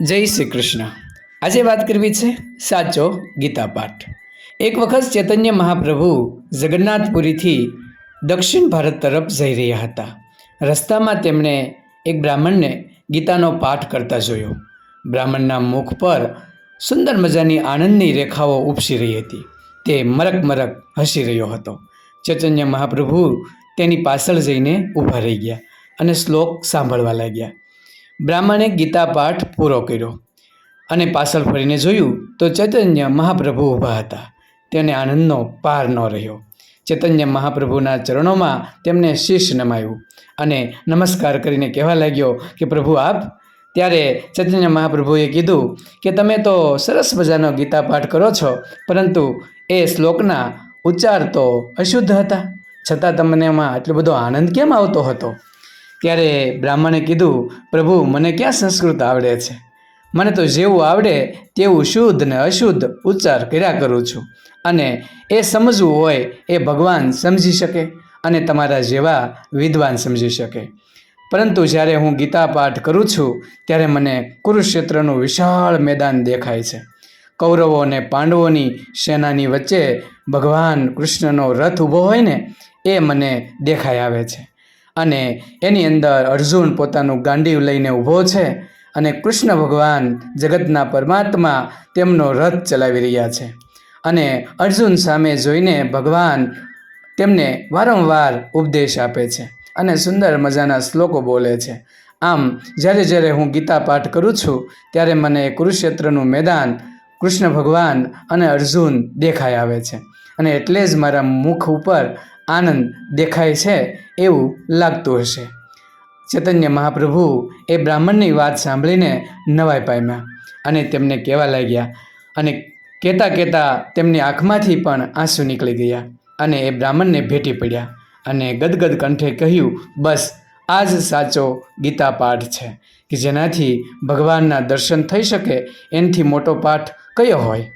જય શ્રી કૃષ્ણ. આજે વાત કરવી છે સાચો ગીતા પાઠ. એક વખત ચૈતન્ય મહાપ્રભુ જગન્નાથપુરીથી દક્ષિણ ભારત તરફ જઈ રહ્યા હતા. રસ્તામાં તેમણે એક બ્રાહ્મણને ગીતાનો પાઠ કરતા જોયો. બ્રાહ્મણના મુખ પર સુંદર મજાની આનંદની રેખાઓ ઉપસી રહી હતી. તે મરક મરક હસી રહ્યો હતો. ચૈતન્ય મહાપ્રભુ તેની પાછળ જઈને ઊભા રહી ગયા અને શ્લોક સાંભળવા લાગ્યા. બ્રાહ્મણે ગીતા પાઠ પૂરો કર્યો અને પાછળ ફરીને જોયું તો ચૈતન્ય મહાપ્રભુ ઊભા હતા. તેને આનંદનો પાર ન રહ્યો. ચૈતન્ય મહાપ્રભુના ચરણોમાં તેમને શીશ નમાયું અને નમસ્કાર કરીને કહેવા લાગ્યો કે પ્રભુ આપ, ત્યારે ચૈતન્ય મહાપ્રભુએ કીધું કે તમે તો સરસ મજાનો ગીતા પાઠ કરો છો, પરંતુ એ શ્લોકના ઉચ્ચાર તો અશુદ્ધ હતા. છતાં તમને એમાં આટલો બધો આનંદ કેમ આવતો હતો? ત્યારે બ્રાહ્મણે કીધું, પ્રભુ, મને ક્યાં સંસ્કૃત આવડે છે? મને તો જેવું આવડે તેવું શુદ્ધ ને અશુદ્ધ ઉચ્ચાર કર્યા કરું છું. અને એ સમજવું હોય એ ભગવાન સમજી શકે અને તમારા જેવા વિદ્વાન સમજી શકે. પરંતુ જ્યારે હું ગીતા પાઠ કરું છું, ત્યારે મને કુરુક્ષેત્રનું વિશાળ મેદાન દેખાય છે. કૌરવો અને પાંડવોની સેનાની વચ્ચે ભગવાન કૃષ્ણનો રથ ઊભો હોય ને, એ મને દેખાઈ આવે છે. અને એની અંદર અર્જુન પોતાનું ગાંડીવ લઈને ઊભો છે અને કૃષ્ણ ભગવાન જગતના પરમાત્મા તેમનો રથ ચલાવી રહ્યા છે. અને અર્જુન સામે જોઈને ભગવાન તેમને વારંવાર ઉપદેશ આપે છે અને સુંદર મજાના શ્લોકો બોલે છે. આમ, જ્યારે જ્યારે હું ગીતા પાઠ કરું છું, ત્યારે મને કુરુક્ષેત્રનું મેદાન કૃષ્ણ ભગવાન અને અર્જુન દેખાઈ આવે છે. અને એટલે જ મારા મુખ ઉપર આનંદ દેખાય છે એવું લાગતું હશે. ચૈતન્ય મહાપ્રભુ એ બ્રાહ્મણની વાત સાંભળીને નવાઈ પામ્યા અને તેમને કહેવા લાગ્યા અને કહેતા કહેતા તેમની આંખમાંથી પણ આંસુ નીકળી ગયા અને એ બ્રાહ્મણને ભેટી પડ્યા અને ગદગદ કંઠે કહ્યું, બસ આ જ સાચો ગીતા પાઠ છે કે જેનાથી ભગવાનના દર્શન થઈ શકે, એનાથી મોટો પાઠ કયો હોય?